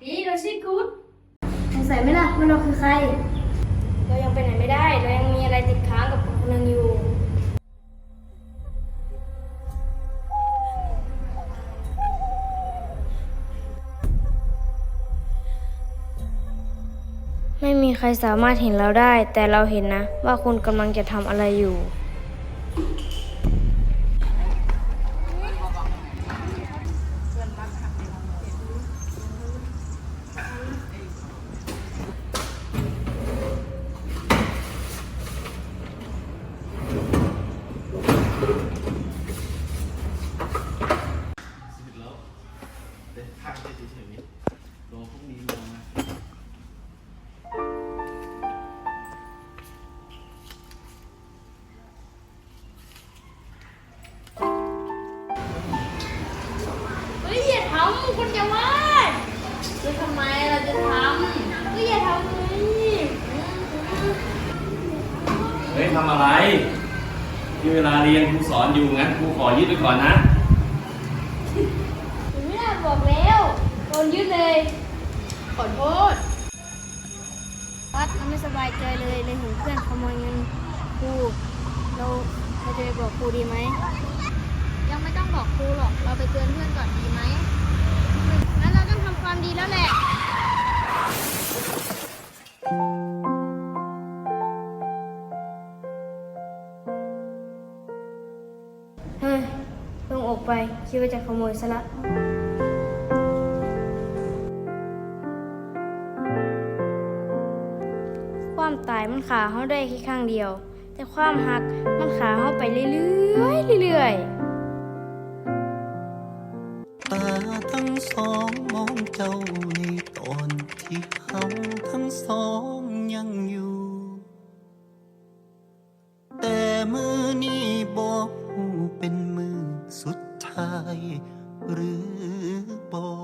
ปีเราชื่อกู๊ดสสัไหมล่ะว่าเราคือใคร เรายังไปไหนไม่ได้ เรายังมีอ ไม่มีใครสามารถเห็นเราได้ แต่เราเห็นนะ ว่าคุณกำลังจะทำอะไรอยู่แล้วเดินทางไปเฉยๆรอพรุ่งนี้มา คุณจะวาดจะทำไมเราจะทำก็อย่าทำเลยเฮ้ยทำอะไรที่เวลาเรียนครูสอนอยู่งั้นครูขอยึดไปก่อนนะผมไม่ได้บอกแล้วโดนยึดเลย ขอโทษวัดเราไม่สบายใจเลยเลยเห็นเพื่อนขโมยเงินครูเราเราจะไปบอกครูดีไหมยังไม่ต้องบอกครูหรอก เราไปเตือนเพื่อนก่อนดีไหมงั้นเราต้องทำความ ดีแล้วแหละ เฮ้ยเพิ่งออกไป คิดว่าจะขโมยซะละ ความตายมันขาเขาได้แค่ข้างเดียว แต่ความหักมันขาเขาไปเรื่อยๆเรื่อยๆ สองมองเจ้าในตอนที่เขาทั้งสองยังอยู่ แต่มือนี้บอกหูเป็นมือสุดท้ายหรือบอก